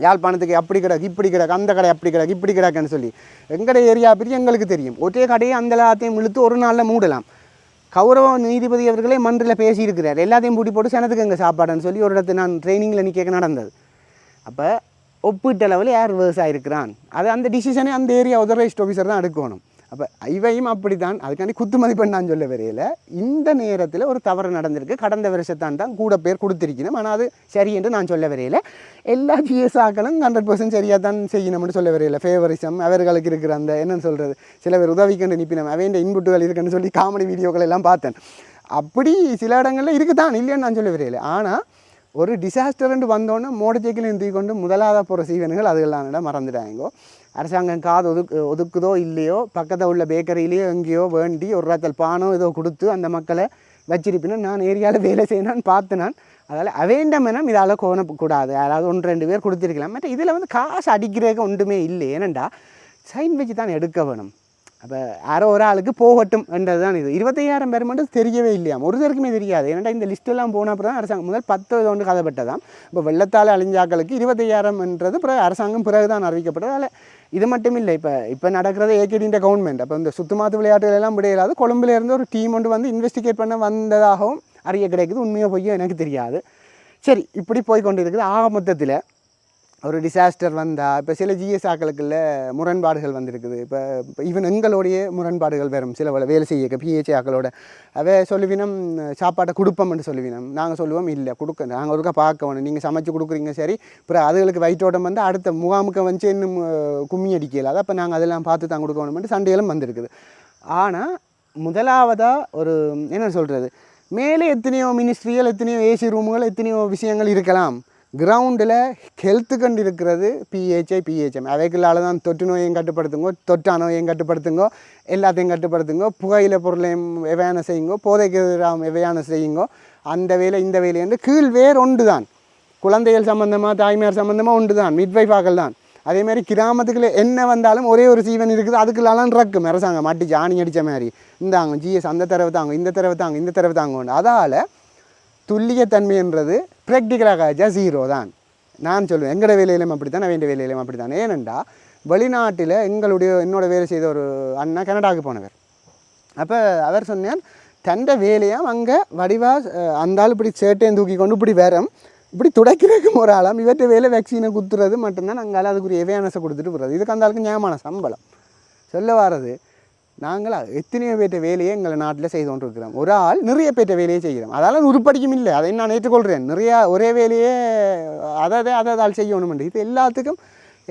யாழ்ப்பாணத்துக்கு அப்படி கிடக்கு இப்படி கிடக்கு அந்த கடை அப்படி கிடக்கு இப்படி கிடக்குன்னு சொல்லி. எங்கட ஏரியா பற்றி எங்களுக்கு தெரியும். ஒரே கடையை அந்த எல்லாத்தையும் இழுத்து ஒரு நாளில் மூடலாம். கௌரவ நீதிபதி அவர்களே மன்றில் பேசியிருக்கிறார். எல்லாத்தையும் பூட்டி போட்டு சனத்துக்கு எங்கள் சாப்பாடுன்னு சொல்லி ஒரு இடத்து நான் ட்ரைனிங்கில் நிற்க நடந்தது. அப்போ ஒப்பீட்டளவில் யார் விவசாயி இருக்கிறான் அது அந்த டிசிஷனே அந்த ஏரியா ஒதரைஸ்ட் ஆஃபீஸர் தான் எடுக்கணும். அப்போ இவையும் அப்படி தான் அதுக்காண்டி குத்து மதிப்பெண் நான் சொல்ல வரையில் இந்த நேரத்தில் ஒரு தவறு நடந்திருக்கு. கடந்த வருஷத்தான் தான் கூட பேர் கொடுத்துருக்கணும். ஆனால் அது சரி என்று நான் சொல்ல வரையில் எல்லா ஜிஎஸ்ஆக்களும் ஹண்ட்ரட் பர்சன்ட் சரியாக தான் செய்யணும்னு சொல்ல வரையில். ஃபேவரிசம் அவர்களுக்கு இருக்கிற அந்த என்னன்னு சொல்கிறது சில பேர் உதவிக்கண்டு நிற்பினம் அவைண்ட இன்புட்டுகள் இருக்குன்னு சொல்லி காமெடி வீடியோக்கள் எல்லாம் பார்த்தேன். அப்படி சில இடங்களில் இருக்குது தான் இல்லைன்னு நான் சொல்ல வரையில். ஆனால் ஒரு டிசாஸ்டர்ன்ட்டு வந்தோன்னே மோட்டர் நிறுத்தி கொண்டு முதலாத போகிற சீவன்கள் அதுகள்லாம் மறந்துட்டாங்கோ. அரசாங்கம் காது ஒதுக்கு ஒதுக்குதோ இல்லையோ பக்கத்தில் உள்ள பேக்கரியிலேயோ எங்கேயோ வேண்டி ஒரு ரத்தல் பானோ ஏதோ கொடுத்து அந்த மக்களை வச்சிருப்பினும் நான் ஏரியாவில் வேலை செய்யணும்னு பார்த்து நான் அதால் அவேண்ட மனம் இதால் கோணக்கூடாது யாராவது ஒன்று ரெண்டு பேர் கொடுத்துருக்கலாம். மற்ற இதில் வந்து காசு அடிக்கிறதுக்கு ஒன்றுமே இல்லை. ஏனண்டா? சைன் வச்சு தான் எடுக்க வேணும். அப்போ யாரோ ஒரு ஆளுக்கு போகட்டும் என்றது தான் இது. இருபத்தையாயிரம் பேர் மட்டும் தெரியவே இல்லையாம். ஒருத்தருக்குமே தெரியாது. ஏன்னா இந்த லிஸ்ட்டெல்லாம் போன அப்புறம் தான் அரசாங்கம் முதல் பத்து ஒன்று கதைப்பட்டதாம். இப்போ வெள்ளத்தால் அழிஞ்சாக்களுக்கு இருபத்தையாயிரம்ன்றது பிறகு அரசாங்கம் பிறகு தான் அறிவிக்கப்பட்டது. அதில் இது மட்டும் இல்லை இப்போ இப்போ நடக்கிறது ஏகேடின்ற கவர்மெண்ட் அப்போ இந்த சுத்தமாத்து விளையாட்டுகள் எல்லாம் விடையிலாது கொழும்புலேருந்து ஒரு டீம் ஒன்று வந்து இன்வெஸ்டிகேட் பண்ண வந்ததாகவும் அறிய கிடைக்குது. உண்மையோ பொய்யோ எனக்கு தெரியாது. சரி இப்படி போய் கொண்டு இருக்குது ஆக மொத்தத்தில் ஒரு டிசாஸ்டர் வந்தால் இப்போ சில ஜிஎஸ் ஆக்களுக்குள்ள முரண்பாடுகள் வந்திருக்குது. இப்போ இப்போ ஈவன் எங்களுடைய முரண்பாடுகள் வரும் சில வேலை செய்ய பிஹெச் ஆக்களோட. அவை சொல்லுவினம் சாப்பாட்டை கொடுப்போம்னு சொல்லுவினம். நாங்கள் சொல்லுவோம் இல்லை கொடுக்க நாங்கள் ஒருக்கா பார்க்க வேணும். நீங்கள் சமைச்சு கொடுக்குறீங்க சரி. அப்புறம் அதுகளுக்கு வயிற்றோட்டம் வந்து அடுத்த முகாமுக்கு வந்து இன்னும் கும்மி அடிக்கல. அப்போ நாங்கள் அதெல்லாம் பார்த்து தான் கொடுக்கணும்னு சண்டைகளும் வந்திருக்குது. ஆனால் முதலாவதாக ஒரு என்ன சொல்கிறது மேலே எத்தனையோ மினிஸ்ட்ரிகள் எத்தனையோ ஏசி ரூமுகள் எத்தனையோ விஷயங்கள் இருக்கலாம். கிரவுண்டில் ஹெல்த்து கண்டு இருக்கிறது பிஹெச்ஐ பிஹெச்எம் அவைகளால் தான் தொற்று நோயையும் கட்டுப்படுத்துங்கோ தொற்றா நோயையும் கட்டுப்படுத்துங்கோ எல்லாத்தையும் கட்டுப்படுத்துங்கோ புகையில பொருளையும் எவையான செய்யுங்கோ போதைக்கு எதிராக எவையான செய்யுங்கோ அந்த வேலை இந்த வேலை என்று கீழ் வேறு ஒன்று தான். குழந்தைகள் சம்மந்தமாக தாய்மார் சம்மந்தமாக உண்டு தான் மிட்வைஃபாக்கள் தான். அதே மாதிரி என்ன வந்தாலும் ஒரே ஒரு சீவன் இருக்குது அதுக்குள்ளலாம் ட்ரக்கு அரசாங்கம் மாட்டி ஜானி அடித்த மாதிரி. இந்தாங்க ஜிஎஸ் அந்த தடவை தாங்க இந்த தடவை தாங்க இந்த தடவை தாங்க அதால் துல்லியத்தன்மைன்றது ப்ராக்டிக்கலாக ஆச்சா ஜீரோ தான். நான் சொல்லுவேன் எங்களோட வேலையிலும் அப்படி தான் வேண்டிய வேலையிலும் அப்படி தான் ஏனெண்டா வெளிநாட்டில் எங்களுடைய என்னோட வேலை செய்த ஒரு அண்ணா கனடாவுக்கு போனவர். அப்போ அவர் சொன்னார் தண்ட வேலையும் அங்கே வடிவா அந்த ஆள் இப்படி சேட்டையும் தூக்கி கொண்டு இப்படி வரம் இப்படி துடைக்கிறதுக்கும் ஒரு ஆளாம். இவற்றை வேலை வேக்சினை குத்துறது மட்டும்தான் அங்கால அதுக்குரிய அவேர்னஸை கொடுத்துட்டு போகிறது இதுக்கு அந்த ஆளுக்கு ஞாபகமான சம்பளம். சொல்ல வர்றது நாங்கள் எத்தனையோ பேர்ட்ட வேலையை எங்களை நாட்டில் செய்து கொண்டு இருக்கிறோம் ஒரு ஆள் நிறைய பேர்ட்ட வேலையை செய்கிறோம். அதால் உருப்படிக்கும் இல்லை. அதை நான் ஏற்றுக்கொள்கிறேன் நிறையா ஒரே வேலையே அதை அதை அதை ஆள் செய்யணும் இது எல்லாத்துக்கும்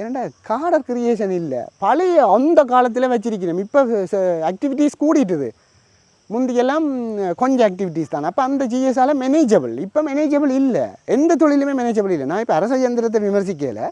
ஏன்னா காடர் கிரியேஷன் இல்லை. பழைய அந்த காலத்தில் வச்சிருக்கிறோம். இப்போ ஆக்டிவிட்டீஸ் கூடிட்டுது. முந்தியெல்லாம் கொஞ்சம் ஆக்டிவிட்டீஸ் தான். அப்போ அந்த ஜிஎஸ்ஆல மேனேஜபிள் இப்போ மேனேஜபிள் இல்லை. எந்த தொழிலுமே மேனேஜபிள் இல்லை. நான் இப்போ அரச இயந்திரத்தை விமர்சிக்கலை.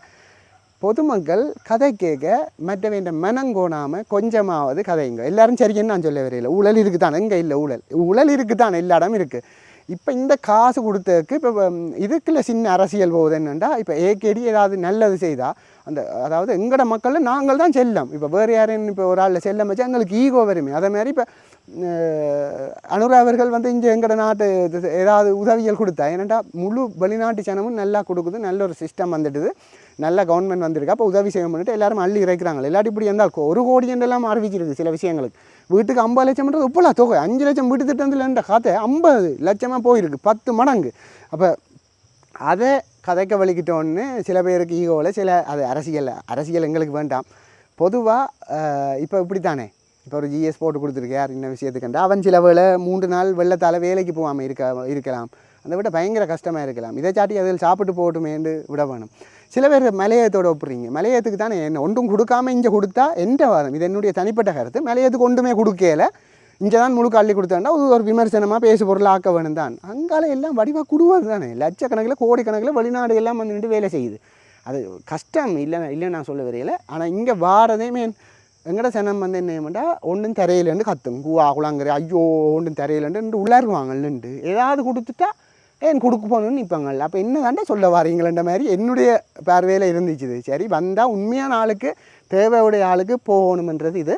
பொதுமக்கள் கதை கேட்க மற்ற வேண்ட மனங்கோணாமல் கொஞ்சமாவது கதைங்க. எல்லாரும் சரின்னு நான் சொல்ல வரையில? ஊழல் இருக்குதான்? இங்கே இல்லை ஊழல். ஊழல் இருக்குதான்? எல்லா இடமும் இருக்குது இப்போ இந்த காசு கொடுத்ததுக்கு இப்போ இதுக்குள்ள சின்ன அரசியல் போகுது என்னென்னா இப்போ ஏகேடி ஏதாவது நல்லது செய்தால் அந்த அதாவது எங்களோட மக்களில் நாங்கள் தான் செல்லம். இப்போ வேறு யாரும் இப்போ ஒரு ஆளில் செல்லம் வச்சு எங்களுக்கு ஈகோ வருமே. அதே மாதிரி இப்போ அனுரா அவர்கள் வந்து இங்கே எங்களோட நாட்டு இது ஏதாவது உதவிகள் கொடுத்தா? ஏன்னாட்டா முழு வெளிநாட்டு ஜனமும் நல்லா கொடுக்குது. நல்ல ஒரு சிஸ்டம் வந்துடுது நல்ல கவர்மெண்ட் வந்திருக்கு. அப்போ உதவி செய்ய பண்ணிட்டு எல்லாரும் அள்ளி இறைக்கிறாங்க. இல்லாட்டி இப்படி இருந்தால் ஒரு கோடி என்றெல்லாம் அறிவிச்சிருக்கு சில விஷயங்களுக்கு. வீட்டுக்கு ஐம்பது லட்சம்ன்றது இப்போலாம் தொகை. அஞ்சு லட்சம் வீட்டு திட்டத்தில் இருந்த ஐம்பது லட்சமாக போயிருக்கு. பத்து மடங்கு. அப்போ அதை கதைக்க வலிக்கிட்டோன்னு சில பேருக்கு ஈகோவில் சில அது அரசியல் அரசியல் எங்களுக்கு வேண்டாம். பொதுவாக இப்போ இப்படி தானே இப்போ ஒரு ஜிஎஸ் போட்டு கொடுத்துருக்கார் இன்ன விஷயத்துக்கு. அவன் சில வேலை மூன்று நாள் வெள்ளத்தால் வேலைக்கு போகாமல் இருக்க இருக்கலாம். அதை விட பயங்கர கஷ்டமாக இருக்கலாம். இதை சாட்டி அதில் சாப்பிட்டு போட்டுமேண்டு விட வேணும். சில பேர் மலையத்தோட ஒப்புறீங்க மலையத்துக்கு தானே என்ன ஒன்றும் கொடுக்காம இங்கே கொடுத்தா எந்த வாதம்? இது என்னுடைய தனிப்பட்ட கருத்து. மலையத்துக்கு ஒன்றுமே கொடுக்கல. இங்கே தான் முழுக்க அள்ளி கொடுத்தாண்டா அது ஒரு விமர்சனமாக பேசு பொருள் ஆக்க வேணும் தான். அங்கால எல்லாம் வடிவாக கொடுவாது தானே. லட்சக்கணக்கில் கோடிக்கணக்கில் வெளிநாடு எல்லாம் வந்து நின்று வேலை செய்யுது. அது கஷ்டம் இல்லை இல்லை நான் சொல்ல வரையில. ஆனால் இங்கே வாரதே மேன். எங்கட சனம் வந்து என்ன பண்ணா ஒன்றும் தரையிலேருந்து கத்தும். கூவா குளாங்கிற ஐயோ ஒன்றும் தரையிலேருந்து உள்ளாருவாங்கல்லுண்டு ஏதாவது கொடுத்துட்டா ஏன் கொடுக்க போகணும்னு நிற்பாங்கல்ல அப்போ என்ன தாண்டா சொல்ல வாரீங்களன்ற மாதிரி என்னுடைய பார்வையில் இருந்துச்சு சரி வந்தால் உண்மையான ஆளுக்கு தேவையுடைய ஆளுக்கு போகணுமன்றது இது.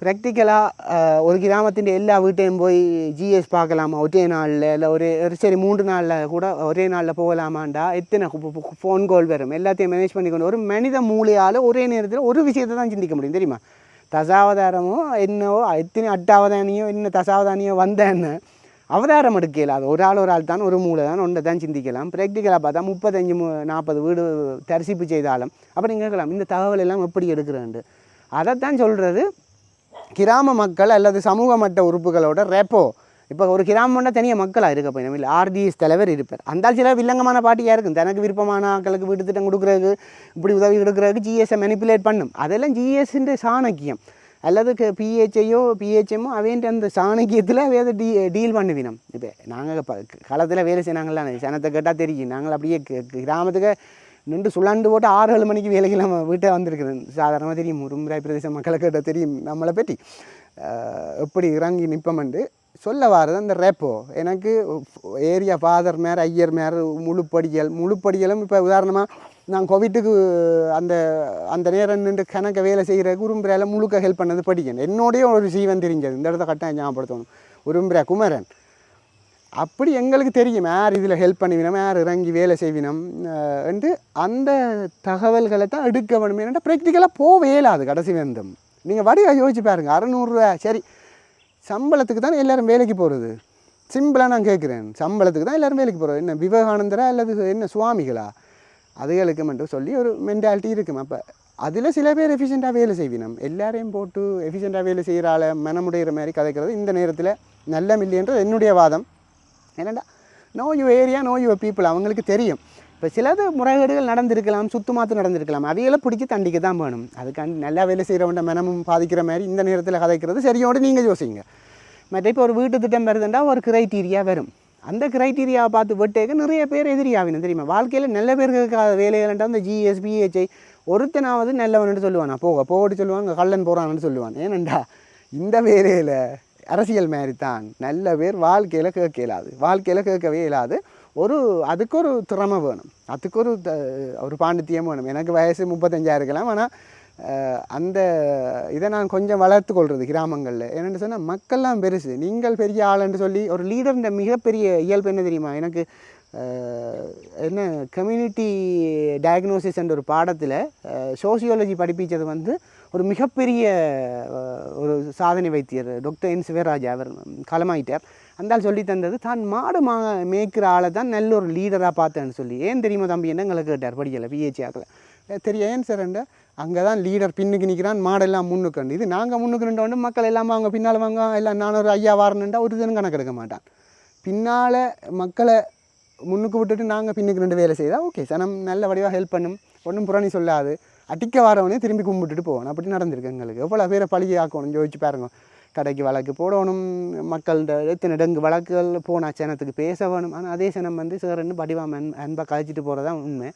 ப்ராக்டிக்கலாக ஒரு கிராமத்தின் எல்லா வீட்டையும் போய் ஜிஎஸ் பார்க்கலாமா? ஒரே நாளில் இல்லை ஒரே ஒரு சரி மூன்று நாளில் கூட ஒரே நாளில் போகலாமாண்டா? எத்தனை ஃபோன் கால் வரும்? எல்லாத்தையும் மேனேஜ் பண்ணிக்கொண்டு ஒரு மனித மூளையால் ஒரே நேரத்தில் ஒரு விஷயத்தை தான் சிந்திக்க முடியும் தெரியுமா? தசாவதாரமோ என்னவோ எத்தனை அட்டாவதானியோ என்ன தசாவதானியோ வந்தேன்னு அவதாரம் எடுக்கல அது ஒரு ஆள் ஒரு ஆள் தான் ஒரு மூளை தான் ஒன்றை தான் சிந்திக்கலாம் ப்ராக்டிக்கலாக பார்த்தா முப்பத்தஞ்சு மு- நாற்பது வீடு தரிசிப்பு செய்தாலும் அப்படி நீங்கள் கேட்கலாம் இந்த தகவல் எல்லாம் எப்படி எடுக்கிறேன்ட்டு. அதைத்தான் சொல்கிறது கிராம மக்கள் அல்லது சமூக மட்ட உறுப்புகளோட ரெப்போ. இப்போ ஒரு கிராமம்னா தனியாக மக்களாக இருக்க போய் நம்ம ஆர்டிஎஸ் தலைவர் இருப்பார். அந்த சில வில்லங்கமான பாட்டியாக இருக்கும். தனக்கு விருப்பமான ஆக்களுக்கு வீட்டு திட்டம் கொடுக்குறதுக்கு இப்படி உதவி கொடுக்குறதுக்கு ஜிஎஸ்ஸை மெனிப்புலேட் பண்ணும். அதெல்லாம் ஜிஎஸ்ன்ற சாணக்கியம். அல்லது பிஹெச்ஐயோ பிஹெச்எம்மோ அவன்ட்டு அந்த சாணக்கியத்தில் வேறு டீ டீல் பண்ணுவினோம் இப்போ நாங்கள் இப்போ களத்தில் வேலை செய்யறாங்களா சனத்தை கேட்டால் தெரியும். நாங்கள் அப்படியே கிராமத்துக்கு நின்று சுழண்டு போட்டு ஆறு ஏழு மணிக்கு வேலைக்கு நம்ம வீட்டை வந்திருக்குது. சாதாரணமாக தெரியும். உரும்புராய் பிரதேச மக்களை கேட்டால் தெரியும் நம்மளை பற்றி. எப்படி இறங்கி நிற்பமெண்டு சொல்ல வாரது அந்த ரேப்போ. எனக்கு ஏரியா ஃபாதர் மேர் ஐயர் மேர் முழுப்படிகள் முழுப்படியலும் இப்போ உதாரணமாக நான் கோவிட்டுக்கு அந்த அந்த நேரம் நின்று கணக்க வேலை செய்கிற உரும்புறையில் முழுக்க ஹெல்ப் பண்ணது படிக்கணும். என்னோடய ஒரு ஜீவன் தெரிஞ்சது. இந்த இடத்த கட்டாயம் ஞாபகப்படுத்தணும். உரும்புரை குமரன். அப்படி எங்களுக்கு தெரியும். யார் இதில் ஹெல்ப் பண்ணுவினோம் யார் இறங்கி வேலை செய்வினோம் என்று அந்த தகவல்களை தான் எடுக்க வேணும் ஏன்னா ப்ராக்டிக்கலாக போவே இல்லாது கடைசி வேந்தம் நீங்கள் வடிவா யோசிச்சு பாருங்கள் அறநூறுரூவா சரி. சம்பளத்துக்கு தான் எல்லோரும் வேலைக்கு போகிறது சிம்பிளாக நான் கேட்குறேன். சம்பளத்துக்கு தான் எல்லோரும் வேலைக்கு போகிறோம் என்ன விவேகானந்தரா அல்லது என்ன சுவாமிகளா? அதுகளுக்கு மட்டும் சொல்லி ஒரு மென்டாலிட்டி இருக்கும். அப்போ அதில் சில பேர் எஃபிஷியண்ட்டாக வேலை செய்வினம். எல்லாரையும் போட்டு எஃபிஷியண்ட்டாக வேலை செய்கிற ஆளை மனமுடைகிற மாதிரி கதைக்கிறது இந்த நேரத்தில் நல்ல மில்லியன்றது என்னுடைய வாதம். என்னடா know you area know your people அவங்களுக்கு தெரியும். இப்போ சிலது முறைகேடுகள் நடந்திருக்கலாம் சுத்தமாத்து நடந்திருக்கலாம். அவைகளை பிடிச்சி தண்டிக்க தான் வேணும். அதுக்காண்டி நல்லா வேலை செய்கிறவன்ட மனமும் பாதிக்கிற மாதிரி இந்த நேரத்தில் கதைக்கிறது. சரியோடு நீங்கள் யோசிங்க. மற்ற இப்போ ஒரு வீட்டு திட்டம் வருதுண்டா ஒரு கிரைட்டீரியா வரும். அந்த கிரைட்டீரியாவை பார்த்து வெட்டேக்க நிறைய பேர் எதிரியாவினும் தெரியுமா? வாழ்க்கையில் நல்ல பேருக்கு வேலைகள்ன்றால் அந்த ஜிஎஸ் பிஹெச்ஐ ஒருத்தனாவது நல்லவன்ட்டு சொல்லுவானா? போக போட்டு சொல்லுவாங்க கள்ளன் போகிறான்னு சொல்லுவான். ஏனண்டா? இந்த வேலையில் அரசியல் மாதிரி தான் நல்ல பேர் வாழ்க்கையில் கேட்க இயலாது. வாழ்க்கையில் கேட்கவே இயலாது. ஒரு அதுக்கு ஒரு திறமை வேணும். அதுக்கு ஒரு த- ஒரு பாண்டித்தியம் வேணும். எனக்கு வயசு முப்பத்தஞ்சா இருக்கலாம் ஆனால் அந்த இதை நான் கொஞ்சம் வளர்த்து கொள்வது கிராமங்களில். என்னென்னு சொன்னால் மக்கள்லாம் பெருசு. நீங்கள் பெரிய ஆளுன்னு சொல்லி ஒரு லீடர்ன்ற மிகப்பெரிய இயல்பு என்ன தெரியுமா? எனக்கு என்ன கம்யூனிட்டி டயக்னோசிஸ் என்ற ஒரு பாடத்தில் சோசியாலஜி படிப்பிச்சது வந்து ஒரு மிகப்பெரிய ஒரு சாதனை வைத்தியர் டாக்டர் என் சிவராஜா அவர் களமாயிட்டார். அந்தால் சொல்லி தந்தது தான் மாடு மா மேய்க்கிற ஆளை தான் நல்ல ஒரு லீடராக பார்த்தேன்னு சொல்லி. ஏன் தெரியுமா தம்பி என்ன எங்களை கேட்டார் படிக்கலை பிஹெச்சி ஆக்கலை. தெரியும். ஏன் சார் அங்கே தான் லீடர் பின்னுக்கு நிற்கிறான் மாடெல்லாம் முன்னுக்கு இது நாங்கள் முன்னுக்கு நின்றோண்டு மக்கள் எல்லாம் அவங்க பின்னால் வாங்க எல்லாம் நான் ஒரு ஐயா வாரணுண்டா ஒரு தினம் கணக்கு எடுக்க மாட்டான். பின்னால் மக்களை முன்னுக்கு விட்டுட்டு நாங்கள் பின்னுக்கு ரெண்டு வேலை செய்தால் ஓகே சனம் நல்ல வடிவாக ஹெல்ப் பண்ணும். ஒன்றும் புறணி சொல்லாது. அடிக்க வரவனே திரும்பி கும்பிட்டுட்டு போகணும். அப்படி நடந்திருக்கு எங்களுக்கு. எவ்வளோ பேரை பழகி ஆக்கணும் ஜோதிச்சு பாருங்க. கடைக்கு வழக்கு போடணும் மக்கள்கிட்ட எத்தனை டங்கு வழக்குகள் போனால் சேனத்துக்கு பேச வேணும். ஆனால் அதே சனம் வந்து சேரன்னு படிவாம அன் அன்பாக கழிச்சிட்டு போகிறதான் உண்மை.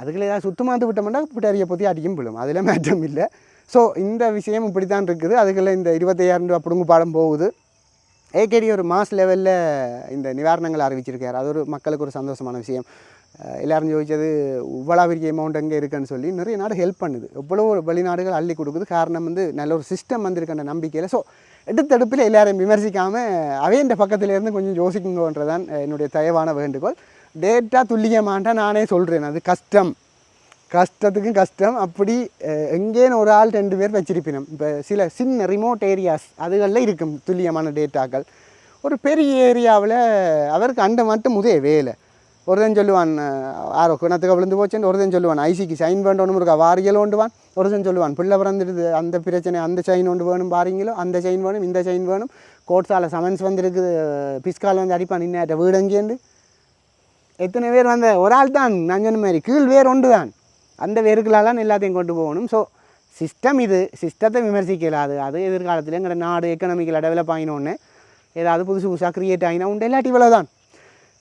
அதுக்குள்ள ஏதாவது சுத்தமாந்து விட்டோம்னா பிட்டாரியை பற்றி அடிக்கும் விழும். அதில் மாற்றம் இல்லை. ஸோ இந்த விஷயம் இப்படி தான் இருக்குது. அதுக்குள்ள இந்த இருபத்தையாயிரம் ரூபா பிடுங்கு பாடம் போகுது. ஏகேடி ஒரு மாஸ் லெவலில் இந்த நிவாரணங்கள் அறிவிச்சிருக்கார். அது ஒரு மக்களுக்கு ஒரு சந்தோஷமான விஷயம். எல்லோரும் எல்லாரும் இவ்வளோ பெரிய அமௌண்ட் எங்கே இருக்குன்னு சொல்லி நிறைய நாடு ஹெல்ப் பண்ணுது. எவ்வளோ வெளிநாடுகள் அள்ளி கொடுக்குது. காரணம் வந்து நல்ல ஒரு சிஸ்டம் வந்திருக்கின்ற நம்பிக்கையில். ஸோ எடுத்தடுப்பில் எல்லாரையும் விமர்சிக்காமல் அவையன்ற பக்கத்துலேருந்து கொஞ்சம் யோசிக்குங்கன்றதான் என்னுடைய தயவான வேண்டுகோள். டேட்டா துல்லியமாட்டா நானே சொல்கிறேன் அது கஷ்டம். கஷ்டத்துக்கும் கஷ்டம். அப்படி எங்கேன்னு ஒரு ஆள் ரெண்டு பேர் வச்சிருப்பினோம். இப்போ சில சின்ன ரிமோட் ஏரியாஸ் அதுகளில் இருக்கும் துல்லியமான டேட்டாக்கள். ஒரு பெரிய ஏரியாவில் அவருக்கு அண்டை மட்டும் முதே வேலை. ஒருதன் சொல்லுவான் ஆரோ கிணத்துக்கு விழுந்து போச்சுன்னு ஒருதன் சொல்லுவான் ஐசிக்கு சைன் வேண்டோன்னு இருக்கா வாரியல் ஒன்றுவான் ஒருத்தன் சொல்லுவான் பிள்ளை பிறந்துடுது அந்த பிரச்சனை அந்த சைன் ஒன்று வேணும் பாருங்களோ அந்த செயின் வேணும் இந்த செயின் வேணும். கோர்ட்ஸால் சமன்ஸ் வந்துருக்குது பிஸ்கால் வந்து அடிப்பான் இன்னேற்ற வீடு எங்கேருந்து எத்தனை பேர் வந்த? ஒரு ஆள் தான் நான் சொன்ன மாதிரி கீழ் வேர் ஒன்று தான் அந்த வேர்களெல்லாம் எல்லாத்தையும் கொண்டு போகணும். ஸோ சிஸ்டம் இது. சிஸ்டத்தை விமர்சிக்கலாது அது. எதிர்காலத்தில் எங்களோட நாடு எக்கனாமிக்கலாக டெவலப் ஆகினோன்னு ஏதாவது புதுசு புதுசாக க்ரியேட் ஆகினா உண்டு. இல்லாட்டி இவ்வளோ தான்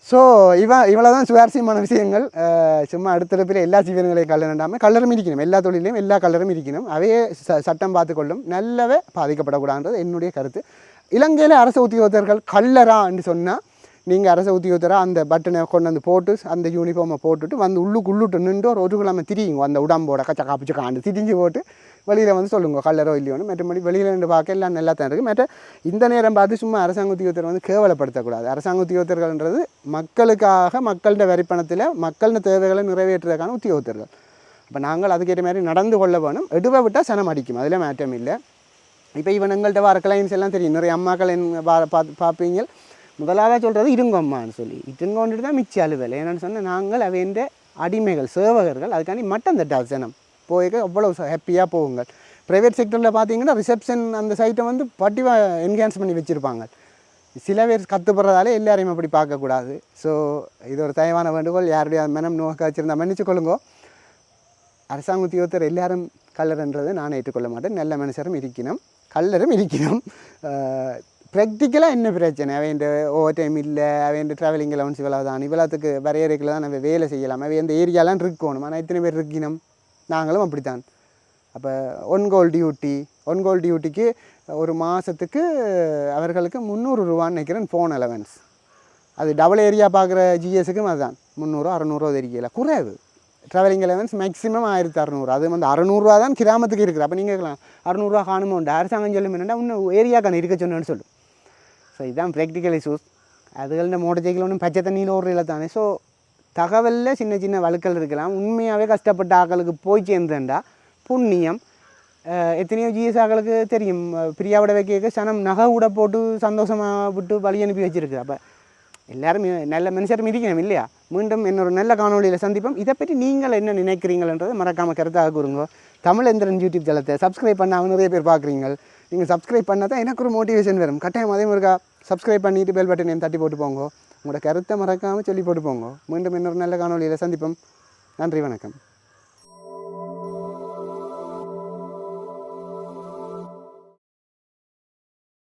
ஸோ இவன் இவ்வளோ தான் சுவாரஸ்யமான விஷயங்கள். சும்மா அடுத்தடுப்பில் எல்லா ஜீவன்களையும் கல்லர் கல்லரும் இருக்கணும் எல்லா தொழிலையும் எல்லா கல்லரும் இருக்கணும் அவையே ச சட்டம் பார்த்துக்கொள்ளும். நல்லவே பாதிக்கப்படக்கூடாதுன்றது என்னுடைய கருத்து. இலங்கையில் அரசு உத்தியோகத்தர்கள் கல்லரா என்று சொன்னால் நீங்கள் அரசு உத்தியோகத்தராக அந்த பட்டனை கொண்டு வந்து போட்டு அந்த யூனிஃபார்மை போட்டுட்டு வந்து உள்ளுக்கு உள்ளுட்டு நின்று ஒரு ஒரு கிழமை திரியுங்க. அந்த உடம்போட கச்சா காப்பிச்சு காண்டு திரிஞ்சு போட்டு வெளியில் வந்து சொல்லுங்க கல்லரோ இல்லையோன்னு. மற்றபடி வெளியில் நின்று பார்க்க எல்லாம் நல்லா தான் இருக்குது மற்ற இந்த நேரம் பார்த்து சும்மா அரசாங்க உத்தியோகத்தரை வந்து கேவலப்படுத்தக்கூடாது. அரசாங்க உத்தியோகத்தர்கள்ன்றது மக்களுக்காக மக்கள்கிட்ட வரிப்பணத்தில் மக்களின் தேவைகளை நிறைவேற்றுறதுக்கான உத்தியோகத்தர்கள். அப்போ நாங்கள் அதுக்கேற்ற மாதிரி நடந்து கொள்ள வேணும். எடுவை விட்டால் சனம் அடிக்கும். அதில் மாற்றம் இல்லை. இப்போ இவன் எங்கள்கிட்ட வர கிளைண்ட்ஸ் எல்லாம் தெரியும். நிறைய அம்மாக்கள் என் பார்த்து பார்ப்பீங்க. முதலாக சொல்கிறது இருங்கம்மான்னு சொல்லி. இட்டுங்கொண்டுட்டு தான் மிச்ச அலுவல் ஏன்னு சொன்னால் நாங்கள் அவைன்ற அடிமைகள் சேவகர்கள் அதுக்காண்டி மட்டும் அந்த டசனம் போய்க்க அவ்வளோ ஹாப்பியாக போகுங்கள். ப்ரைவேட் செக்டரில் பார்த்தீங்கன்னா ரிசப்ஷன் அந்த சைட்டை வந்து பட்டி என்ஹான்ஸ் பண்ணி வச்சுருப்பாங்க. சில பேர் கற்றுப்படுறதாலே எல்லாரையும் அப்படி பார்க்கக்கூடாது. ஸோ இது ஒரு தயவான வேண்டுகோள். யாருடைய மனம் நோக்க வச்சுருந்தா மன்னிச்சு கொள்ளுங்கோ. அரசாங்க உத்தியோகத்தர் எல்லாரும் கல்லர்ன்றது நான் ஏற்றுக்கொள்ள மாட்டேன். நல்ல மனுஷரும் இருக்கணும். கல்லரும் இருக்கணும். ப்ராக்டிக்கலாக என்ன பிரச்சனை? அவன் ஓவர் டைம் இல்லை அவன் ட்ராவலிங் அலவன்ஸ் இவ்வளோ தான். இவ்வளோத்துக்கு வரையறைக்கில் தான் நம்ம வேலை செய்யலாம். அவன் இந்த ஏரியாலாம் இருக்கணும். ஆனால் எத்தனை பேர் இருக்கணும். நாங்களும் அப்படித்தான். அப்போ one call duty one call டியூட்டிக்கு ஒரு மாதத்துக்கு அவர்களுக்கு முந்நூறு ரூபான்னு நினைக்கிறேன் ஃபோன் அலவன்ஸ் அது டபுள் ஏரியா பார்க்குற ஜிஎஸ்க்கும் அதுதான் முந்நூறு அறநூறுவா தெரியல குறைவு. ட்ராவலிங் அலவன்ஸ் மேக்ஸிமம் ஆயிரத்தி அறநூறு. அது வந்து அறநூறுவா தான் கிராமத்துக்கு இருக்குது. அப்போ நீங்கள் கேட்கலாம். அறநூறுவா காணுமோ அரசாங்கம் சொல்லும் என்னென்னா இன்னும் ஏரியாக்கான இருக்க சொன்னேன்னு சொல்லும் ஸோ இதுதான் ப்ராக்டிக்கல் இஷ்யூஸ் அதுகளில் மோட்டர் சைக்கிள் ஒன்றும் பச்சை தண்ணியில் ஓடுறதில்ல தானே. ஸோ தகவலில் சின்ன சின்ன வழுக்கல் இருக்கலாம். உண்மையாகவே கஷ்டப்பட்ட ஆக்களுக்கு போய் சேர்ந்தேன்டா. புண்ணியம். எத்தனையோ ஜிஎஸ் ஆக்களுக்கு தெரியும். அஹ் பிரியாவோட வைக்க சனம் நகை கூட போட்டு சந்தோஷமாக விட்டு வழி அனுப்பி வச்சுருக்கு. அப்போ எல்லோரும் நல்ல மனுஷர் மிதிக்கணும் இல்லையா? மீண்டும் இன்னொரு நல்ல காணொளியில் சந்திப்போம். இதை பற்றி நீங்கள் என்ன நினைக்கிறீங்கன்றதை மறக்காமல் கருத்தாக கூறுங்க. தமிழ் எந்திரன் யூடியூப் தளத்தை சப்ஸ்கிரைப் பண்ணாமல் நிறைய பேர் பார்க்குறீங்க நீங்கள் சப்ஸ்கிரைப் பண்ணால் தான் எனக்கு ஒரு மோட்டிவேஷன் வரும். கட்டாயம் அதே மாதிரி சப்ஸ்கிரைப் பண்ணிட்டு பெல் பட்டனையும் தட்டி போட்டு போங்க. உங்களோட கருத்தை மறக்காமல் சொல்லி போட்டு போங்க. மீண்டும் இன்னொரு நல்ல காணொலியில் சந்திப்போம். நன்றி வணக்கம்.